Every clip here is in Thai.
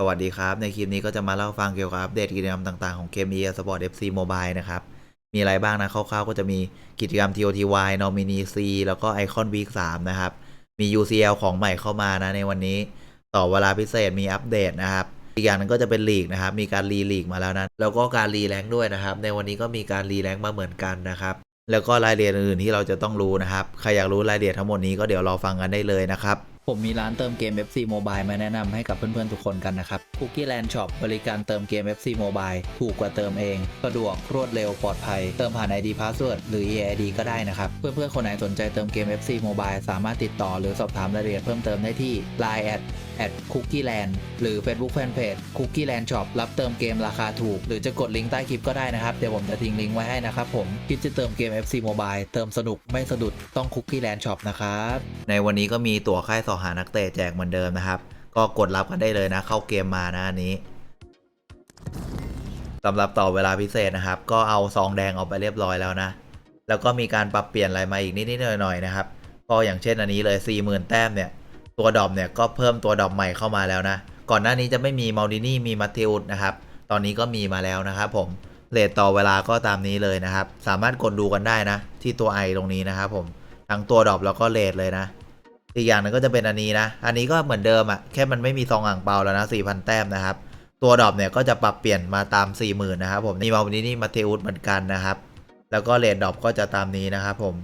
สวัสดีครับ ในคลิปนี้ก็จะมาเล่าฟังเกี่ยวกับอัปเดตกิจกรรมต่างๆของเกม EA Sport FC Mobile นะครับ มีอะไรบ้างนะคร่าวๆก็จะมีกิจกรรม TOTY Nominee C แล้วก็ Icon Week 3 นะครับ มี UCL ของใหม่เข้ามานะในวันนี้ต่อเวลาพิเศษมีอัปเดตนะครับ อีกอย่างนึงก็จะเป็นลีกนะครับ มีการรีลีกมาแล้วนะแล้วก็การรีแรงค์ด้วยนะครับ ในวันนี้ก็มีการรีแรงค์มาเหมือนกันนะครับ แล้วก็รายละเอียดอื่นๆที่เราจะต้องรู้นะครับใครอยากรู้รายละเอียดทั้งหมดนี้ก็เดี๋ยวรอฟังกันได้เลยนะครับ ผมมีร้านเติมเกม FC Mobile มาแนะนำให้กับเพื่อนๆ ทุกคนกันนะครับ Cookie Land Shop บริการเติมเกม FC Mobile ถูกกว่าเติมเอง สะดวกรวดเร็วปลอดภัย เติมผ่าน ID Password หรือ EID ก็ได้นะครับ เพื่อนๆ คนไหนสนใจเติมเกม FC Mobile สามารถติดต่อหรือสอบถามรายละเอียดเพิ่มเติมได้ที่ Line at at Cookie Land หรือ Facebook Fanpage Cookie Land Shop รับเติมเกมราคาถูก หรือจะกดลิงก์ใต้คลิปก็ได้นะครับ เดี๋ยวผมจะทิ้งลิงก์ไว้ให้นะครับผมคิดจะเติมเกม FC Mobile เติมสนุกไม่สะดุดต้อง Cookie Land Shop นะครับในวันนี้ก็มีตั๋วค่ายสอหานักเตะแจกเหมือนเดิมนะครับ ก็กดรับกันได้เลยนะ เข้าเกมมานะอันนี้สำหรับต่อเวลาพิเศษนะครับ ก็เอาซองแดงออกไปเรียบร้อยแล้วนะ แล้วก็มีการปรับเปลี่ยนอะไรมาอีกนิดๆหน่อยๆนะครับก็อย่างเช่นอันนี้เลย 40,000 แต้มเนี่ย ตัวดอมเนี่ยก็เพิ่มตัวดอมใหม่เข้ามาแล้วนะ ก่อนหน้านี้จะไม่มีมาดินี่มีมาเทอุสนะครับ ตอนนี้ก็มีมาแล้วนะครับผมเลทต่อเวลาก็ตามนี้เลยนะครับ สามารถกดดูกันได้นะ ที่ตัวไอตรงนี้นะครับผม ทั้งตัวดอปแล้วก็เลทเลยนะ อีกอย่างหนึงก็จะเป็นอันนี้นะ อันนี้ก็เหมือนเดิมอะแค่มันไม่มีซองอ่างเปาแล้วนะ4,000 แต้มนะครับ ตัวดรอปเนี่ยก็จะปรับเปลี่ยนมาตาม 40,000นะครับผมนี่มาวันนี้นี่มาเทอุสเหมือนกันนะครับ แล้วก็เลดดรอปก็จะตามนี้นะครับผม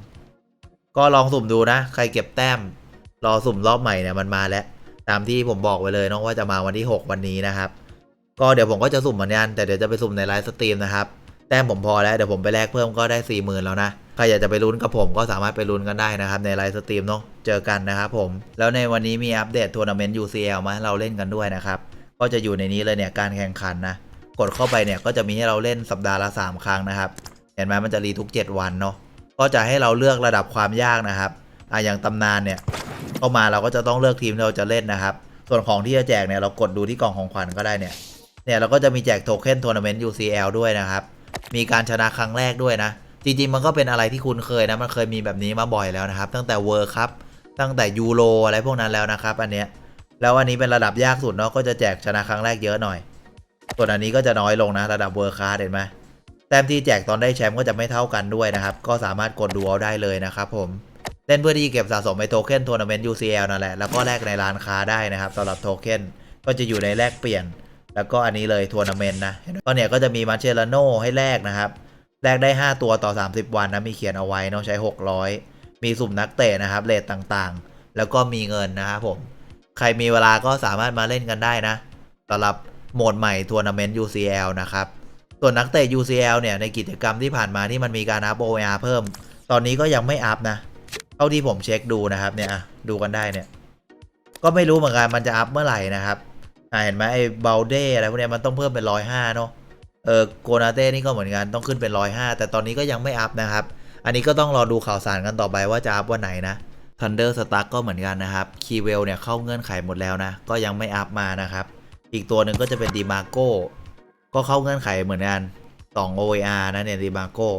ก็ลองสุ่มดูนะ ใครเก็บแต้ม รอสุ่มรอบใหม่เนี่ยมันมาแล้ว ตามที่ผมบอกไว้เลยน้องว่าจะมาวันที่ 6 วันนี้นะครับ ก็เดี๋ยวผมก็จะสุ่มเหมือนกันแต่เดี๋ยวจะไปสุ่มในไลฟ์สตรีมนะครับ แต้มผมพอแล้วเดี๋ยวผมไปแลกเพิ่มก็ได้4 0,000แล้วนะ ใครอยากจะไปลุ้นกับผมก็สามารถไปลุ้นกันได้นะครับ ในไลฟ์สตรีมเนาะเจอกันนะครับผม แล้วในวันนี้มีอัปเดตทัวร์นาเมนต์ UCL มาให้เราเล่นกันด้วยนะครับ ก็จะอยู่ในนี้เลยเนี่ยการแข่งขันนะ กดเข้าไปเนี่ยก็จะมีให้เราเล่นสัปดาห์ละ 3 ครั้งนะครับ เห็นไหมมันจะรีทุก 7 วันเนาะก็จะให้เราเลือกระดับความยากนะครับอะอย่างตำนานเนี่ยเข้ามาเราก็จะต้องเลือกทีมที่เราจะเล่นนะครับ ส่วนของที่จะแจกเนี่ยเรากดดูที่กล่องของขวัญก็ได้เนี่ยเนี่ยเราก็จะมีแจกโทเค็นทัวร์นาเมนต์ UCL ด้วยนะครับมีการชนะครั้งแรกด้วยนะ จริงๆ มันก็เป็นอะไรที่คุณเคยนะ มันเคยมีแบบนี้มาบ่อยแล้วนะครับ ตั้งแต่เวิร์คัพตั้งแต่ยูโรอะไรพวกนั้นแล้วนะครับ อันเนี้ย แล้วอันนี้เป็นระดับยากสุดเนาะ ก็จะแจกชนะครั้งแรกเยอะหน่อย ส่วนอันนี้ก็จะน้อยลงนะ ระดับเวิร์คคาเห็นไหมแต้มที่แจกตอนได้แชมป์ก็จะไม่เท่ากันด้วยนะครับ ก็สามารถกดดูเอาได้เลยนะครับผม เล่นเพื่อที่เก็บสะสมไอโทเค็นทัวร์นาเมนต์ UCL นั่นแหละ แล้วก็แลกในร้านค้าได้นะครับสำหรับโทเค็น ก็จะอยู่ในแลกเปลี่ยน แล้วก็อันนี้เลยทัวร์นาเมนต์นะก็เนี่ยก็จะมีมาเชลโนให้แลกนะครับ แลกได้ 5 ตัวต่อ 30 วันนะมีเขียนเอาไว้เนาะใช้ 600 มีสุ่มนักเตะนะครับเลทต่างๆ แล้วก็มีเงินนะครับผม ใครมีเวลาก็สามารถมาเล่นกันได้นะสำหรับโหมดใหม่ทัวร์นาเมนต์ UCL นะครับ ส่วนนักเตะ UCL เนี่ยในกิจกรรมที่ผ่านมาที่มันมีการอัพ OR เพิ่ม ตอนนี้ก็ยังไม่อัพนะ เท่าที่ผมเช็คดูนะครับเนี่ยดูกันได้เนี่ย ก็ไม่รู้เหมือนกันมันจะอัพเมื่อไหร่นะครับเห็นไหมไอ้เบลเดอะไรพวกนี้มันต้องเพิ่มเป็นร้อยห้าเนาะ เออโกนาเต้นี่ก็เหมือนกันต้องขึ้นเป็นร้อยห้าแต่ตอนนี้ก็ยังไม่อัพนะครับ อันนี้ก็ต้องรอดูข่าวสารกันต่อไปว่าจะอัพวันไหนนะ Thunder Stack ก็เหมือนกันนะครับคีเวลเนี่ยเข้าเงื่อนไขหมดแล้วนะ ก็ยังไม่อัพมานะครับ อีกตัวหนึ่งก็จะเป็นดีมาโก้ก็เข้าเงื่อนไขเหมือนกัน2 OAR นะเนี่ยดีมาโก้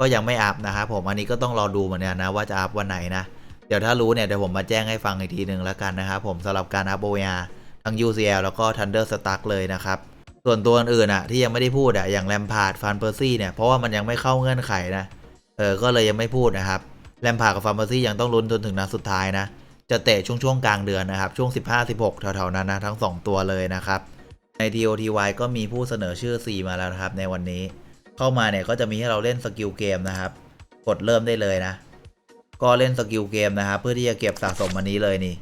ก็ยังไม่อัพนะครับผมอันนี้ก็ต้องรอดูเหมือนกันนะว่าจะอัพวันไหนนะ เดี๋ยวถ้ารู้เนี่ยเดี๋ยวผมมาแจ้งให้ฟังอีกทีหนึ่งแล้วกันนะครับผมสำหรับการอัพ OAR ทั้ง UCL แล้วก็ Thunder Stack เลยนะครับ ส่วนตัวอื่นอะที่ยังไม่ได้พูดอะอย่างแรมพาร์ดฟานเปอร์ซี่เนี่ยเพราะว่ามันยังไม่เข้าเงื่อนไขนะเออก็เลยยังไม่พูดนะครับแรมพาร์ดกับฟานเปอร์ซี่ยังต้องลุ้นจนถึงนัดสุดท้ายนะจะเตะช่วงช่วงกลางเดือนนะครับช่วง 15-16แถวๆนั้นนะทั้ง 2 ตัวเลยนะครับใน TOTY ก็มีผู้เสนอชื่อ 4 มาแล้วนะครับในวันนี้เข้ามาเนี่ยก็จะมีให้เราเล่นสกิลเกมนะครับกดเริ่มได้เลยนะ ก็เล่นสกิลเกมนะครับเพื่อที่จะเก็บสะสมอันนี้เลยนี่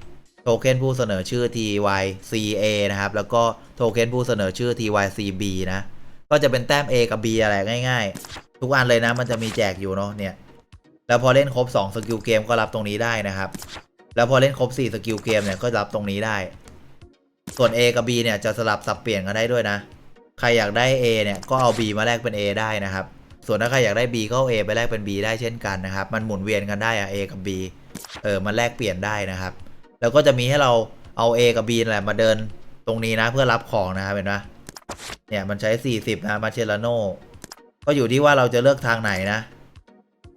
โทเค็นผู้เสนอชื่อ TYCA นะครับ แล้วก็โทเค็นผู้เสนอชื่อ TYCB นะ ก็จะเป็นแต้ม A กับ B อะไรง่าย ๆ ทุกอันเลยนะมันจะมีแจกอยู่เนาะเนี่ย แล้วพอเล่นครบ 2 สกิลเกมก็รับตรงนี้ได้นะครับ แล้วพอเล่นครบ 4 สกิลเกมเนี่ยก็รับตรงนี้ได้ ส่วน A กับ B เนี่ยจะสลับสับเปลี่ยนกันได้ด้วยนะ ใครอยากได้ A เนี่ยก็เอา B มาแลกเป็น A ได้นะครับ ส่วนถ้าใครอยากได้ B ก็เอา A ไปแลกเป็น B ได้เช่นกันนะครับ มันหมุนเวียนกันได้อะ A กับ B เออมันแลกเปลี่ยนได้นะครับ แล้วก็จะมีให้เราเอา A กับ B นั่นแหละมาเดินตรงนี้นะเพื่อรับของนะครับเห็นไหมเนี่ยมันใช้ 40 นะมาเชลโนก็อยู่ที่ว่าเราจะเลือกทางไหนนะ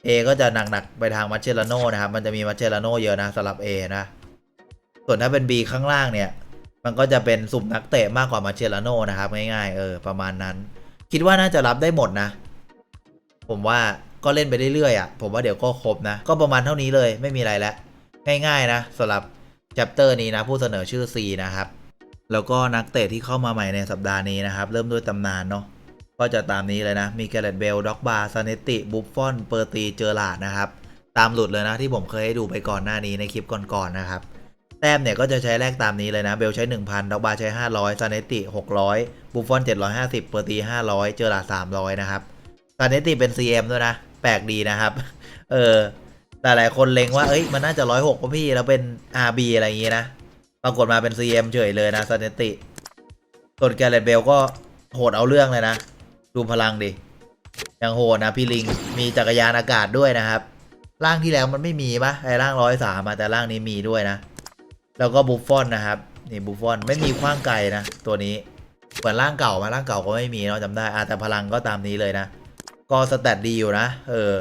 A ก็จะหนักๆไปทางมาเชลโนนะครับ มันจะมีมาเชลโนเยอะนะสำหรับ A นะ ส่วนถ้าเป็น B ข้างล่างเนี่ย มันก็จะเป็นสุ่มนักเตะมากกว่ามาเชลาโนนะครับง่ายๆเออประมาณนั้น คิดว่าน่าจะรับได้หมดนะ ผมว่าก็เล่นไปเรื่อยๆอะผมว่าเดี๋ยวก็ครบนะ ก็ประมาณเท่านี้เลยไม่มีอะไรแล้วง่าย ๆ นะสำหรับ แชปเตอร์นี้นะผู้เสนอชื่อ C นะครับ แล้วก็นักเตะที่เข้ามาใหม่ในสัปดาห์นี้นะครับ เริ่มด้วยตำนานเนาะก็จะตามนี้เลยนะ มีแกเรตเบลด็อกบาร์ซาเนติบุฟฟอนเปอร์ตีเจอร์ลาดนะครับ ตามหลุดเลยนะที่ผมเคยให้ดูไปก่อนหน้านี้ในคลิปก่อนๆนะครับ แต้มเนี่ยก็จะใช้แลกตามนี้เลยนะ เบลใช้ 1,000ด็อกบาร์ใช้ 500ซาเนติ600บุฟฟอน750เปอร์ตี500 เจอร์ลาด300 นะครับซาเนติเป็น CM ด้วยนะ แปลกดีนะครับ เออ หลายคนเล็งว่า เอ้ย มันน่าจะ106ป่ะพี่ แล้วเป็น RB อะไรอย่างงี้นะ ปรากฏมาเป็น CM เฉยเลยนะซาเนติ ส่วนแกเรตเบลก็โหดเอาเรื่องเลยนะ ดูพลังดิ ยังโหดนะพี่ลิง มีจักรยานอากาศด้วยนะครับ ร่างที่แล้วมันไม่มีปะไอ้ร่างร้อยสามแต่ร่างนี้มีด้วยนะ แล้วก็บุฟฟอนนะครับ นี่บุฟฟอนไม่มีขว้างไกลนะ ตัวนี้ เหมือนร่างเก่ามาร่างเก่าก็ไม่มีเนาะจำได้อะแต่พลังก็ตามนี้เลยนะ ก็สแตทดีอยู่นะ เออ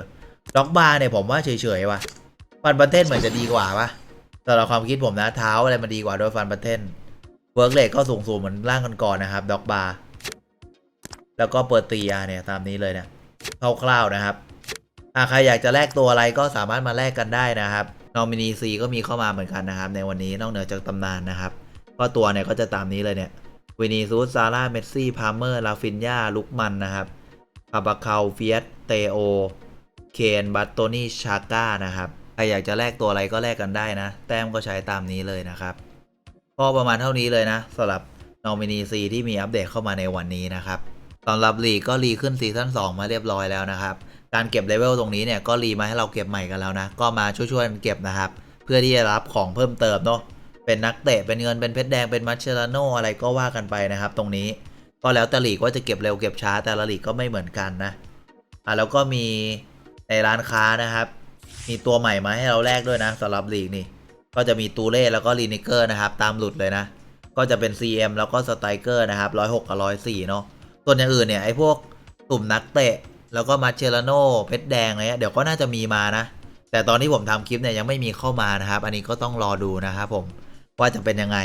ล็อกบาร์เนี่ยผมว่าเฉยๆว่ะฟันบัตเทนเหมือนจะดีกว่าปะสำหรับความคิดผมนะเท้าอะไรมันดีกว่าด้วยฟันบัตเทนเวิร์กเลทก็สูงๆเหมือนร่างก่อนๆนะครับด็อกบาร์แล้วก็เปิดตีอาเนี่ยตามนี้เลยเนี่ยคร่าวๆนะครับอะใครอยากจะแลกตัวอะไรก็สามารถมาแลกกันได้นะครับนอมินีซีก็มีเข้ามาเหมือนกันนะครับ ในวันนี้นอกเหนือจากตำนานนะครับก็ตัวเนี่ยก็จะตามนี้เลยเนี่ยวินีซูสซาร่าเมสซี่พาร์เมอร์ลาฟินยาลุกมันนะครับปาบาคาเฟียสเตโอ เคนบัตโตนี่ชาก้านะครับใครอยากจะแลกตัวอะไรก็แลกกันได้นะ แต้มก็ใช้ตามนี้เลยนะครับก็ประมาณเท่านี้เลยนะสำหรับนอมินีซีที่มีอัปเดตเข้ามาในวันนี้นะครับสำหรับลีกก็รีขึ้นซีซั่น2มาเรียบร้อยแล้วนะครับ การเก็บเลเวลตรงนี้เนี่ยก็รีมาให้เราเก็บใหม่กันแล้วนะ ก็มาช่วยๆกันเก็บนะครับ เพื่อที่จะรับของเพิ่มเติมเนาะเป็นนักเตะเป็นเงินเป็นเพชรแดงเป็นมัชเชลาโนอะไรก็ว่ากันไปนะครับ ตรงนี้ก็แล้วแต่ลีกว่าจะเก็บเร็วเก็บช้าแต่ละลีกก็ไม่เหมือนกันนะอะแล้วก็มี ในร้านค้านะครับ มีตัวใหม่มาให้เราแลกด้วยนะสำหรับลีกนี่ ก็จะมีตูเล่แล้วก็ลีนิเกอร์นะครับ ตามหลุดเลยนะ ก็จะเป็น CM แล้วก็สไตรเกอร์นะครับ106กับ104เนาะส่วนอย่างอื่นเนี่ยไอ้พวกกลุ่มนักเตะ แล้วก็มาเชลโนเพชรแดงอะไรเงี้ยเดี๋ยวก็น่าจะมีมานะ แต่ตอนที่ผมทำคลิปเนี่ยยังไม่มีเข้ามานะครับ อันนี้ก็ต้องรอดูนะครับผมว่าจะเป็นยังไง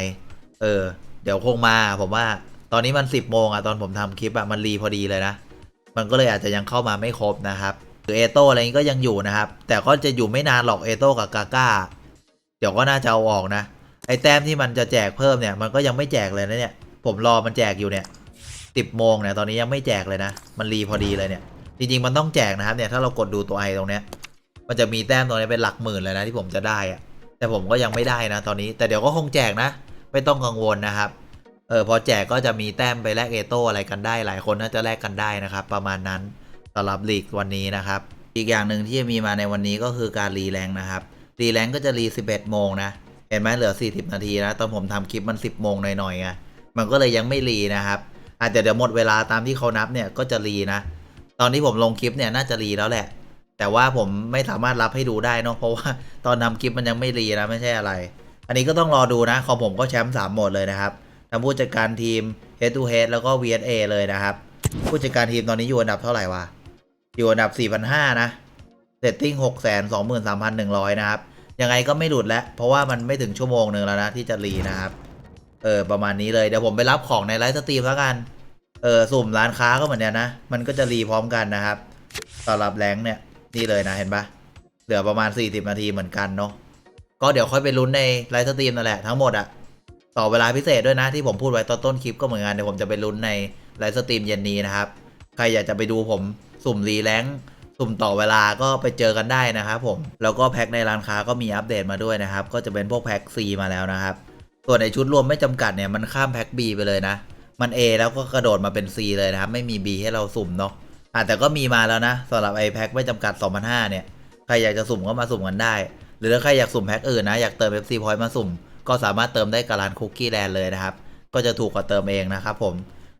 เออ เดี๋ยวคงมาผมว่าตอนนี้มัน 10โมงอะตอนผมทำคลิปอะมันรีพอดีเลยนะ มันก็เลยอาจจะยังเข้ามาไม่ครบนะครับ หรือเอโต้อะไรนี้ก็ยังอยู่นะครับ แต่ก็จะอยู่ไม่นานหรอกเอโต้กับกาก้าเดี๋ยวก็น่าจะเอาออกนะ ไอแต้มที่มันจะแจกเพิ่มเนี่ย มันก็ยังไม่แจกเลยนะเนี่ย ผมรอมันแจกอยู่เนี่ยสิบโมงเนี่ยตอนนี้ยังไม่แจกเลยนะ มันรีพอดีเลยเนี่ย จริงๆมันต้องแจกนะครับเนี่ยถ้าเรากดดูตัวไอตรงเนี้ย มันจะมีแต้มตรงนี้เป็นหลักหมื่นเลยนะที่ผมจะได้อะแต่ผมก็ยังไม่ได้นะตอนนี้แต่เดี๋ยวก็คงแจกนะ ไม่ต้องกังวลนะครับเออพอแจกก็จะมีแต้มไปแลกเอโต้อะไรกันได้หลายคนน่าจะแลกกันได้นะครับประมาณนั้น สำหรับลีกวันนี้นะครับ อีกอย่างหนึ่งที่จะมีมาในวันนี้ก็คือการรีแรงนะครับ รีแรงก็จะรี 11 โมงนะ เห็นไหมเหลือ 40 นาทีนะ ตอนผมทำคลิปมัน 10 โมงหน่อยๆไงมันก็เลยยังไม่รีนะครับอาจจะเดี๋ยวหมดเวลาตามที่เขานับเนี่ยก็จะรีนะ ตอนที่ผมลงคลิปเนี่ยน่าจะรีแล้วแหละ แต่ว่าผมไม่สามารถรับให้ดูได้เนอะเพราะว่าตอนทำคลิปมันยังไม่รีนะไม่ใช่อะไร อันนี้ก็ต้องรอดูนะของผมก็แชมป์สามหมดเลยนะครับทั้งผู้จัดการทีม head to head แล้วก็ VSA เลยนะครับ ผู้จัดการทีมตอนนี้อยู่อันดับเท่าไหร่วะ อยู่อันดับ 4,500 นะ เซตติ้ง623,100 นะครับ ยังไงก็ไม่หลุดแล้ว เพราะว่ามันไม่ถึงชั่วโมงหนึ่งแล้วนะ ที่จะรีนะครับ เออ ประมาณนี้เลย เดี๋ยวผมไปรับของในไลฟ์สตรีมแล้วกัน เออ สุ่มร้านค้าก็เหมือนกันนะ มันก็จะรีพร้อมกันนะครับสำหรับแรงเนี่ย นี่เลยนะ เห็นปะเหลือประมาณ 40 นาทีเหมือนกันเนาะ ก็เดี๋ยวค่อยไปลุ้นในไลฟ์สตรีมนั่นแหละทั้งหมดอะต่อเวลาพิเศษด้วยนะที่ผมพูดไว้ตอนต้นคลิปก็เหมือนกันเดี๋ยวผมจะไปลุ้นในไลฟ์สตรีมเย็นนี้นะครับ ใครอยากจะไปดูผม สุ่มรีแรงสุ่มต่อเวลาก็ไปเจอกันได้นะครับผม แล้วก็แพ็คในร้านค้าก็มีอัปเดตมาด้วยนะครับ ก็จะเป็นพวกแพ็ค C มาแล้วนะครับ ส่วนในชุดรวมไม่จำกัดเนี่ยมันข้ามแพ็ค B ไปเลยนะ มัน A แล้วก็กระโดดมาเป็น C เลยนะครับ ไม่มี B ให้เราสุ่มเนาะอะแต่ก็มีมาแล้วนะสำหรับไอแพ็คไม่จำกัด 2005 เนี่ย ใครอยากจะสุ่มก็มาสุ่มกันได้ หรือถ้าใครอยากสุ่มแพ็คอื่นนะ อยากเติม FC Point มาสุ่ม ก็สามารถเติมได้กับร้านคุกกี้แลนด์เลยนะครับ ก็จะถูกกว่าเติมเองนะครับผม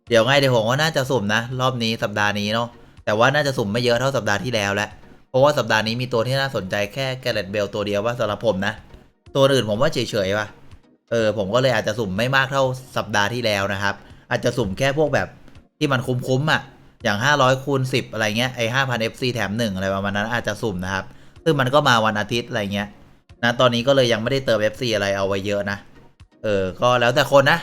เดี๋ยวไงเดี๋ยวผมว่าน่าจะสุ่มนะ รอบนี้สัปดาห์นี้เนาะ แต่ว่าน่าจะสุ่มไม่เยอะเท่าสัปดาห์ที่แล้วแหละเพราะว่าสัปดาห์นี้มีตัวที่น่าสนใจแค่แกเรตเบลตัวเดียวว่าสำหรับผมนะ ตัวอื่นผมว่าเฉยๆว่ะเออผมก็เลยอาจจะสุ่มไม่มากเท่าสัปดาห์ที่แล้วนะครับ อาจจะสุ่มแค่พวกแบบที่มันคุ้มๆอะอย่าง 500คูณ10 อะไรเงี้ยไอ้5,000 FC แถม1อะไรประมาณนั้นอาจจะสุ่มนะครับ ซึ่งมันก็มาวันอาทิตย์อะไรเงี้ยนะตอนนี้ก็เลยยังไม่ได้เติม FC อะไรเอาไว้เยอะนะ เออ ก็แล้วแต่คนนะ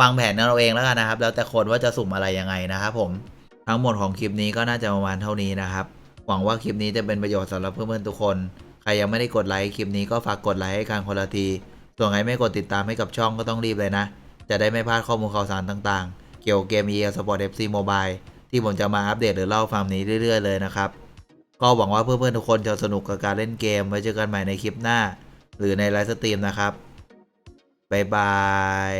วางแผนเอาเองแล้วกันนะครับ แล้วแต่คนว่าจะสุ่มอะไรยังไงนะครับผม ทั้งหมดของคลิปนี้ก็น่าจะประมาณเท่านี้นะครับ หวังว่าคลิปนี้จะเป็นประโยชน์สำหรับเพื่อนๆทุกคน ใครยังไม่ได้กดไลค์คลิปนี้ก็ฝากกดไลค์ให้การคนละที ส่วนใครไม่กดติดตามให้กับช่องก็ต้องรีบเลยนะ จะได้ไม่พลาดข้อมูลข่าวสารต่างๆ เกี่ยวกับเกม EA Sport FC Mobile ที่ผมจะมาอัปเดตหรือเล่าฟาร์มนี้เรื่อยๆเลยนะครับ ก็หวังว่าเพื่อนๆทุกคนจะสนุกกับการเล่นเกม ไว้เจอกันใหม่ในคลิปหน้า หรือในไลฟ์สตรีมนะครับบ๊ายบาย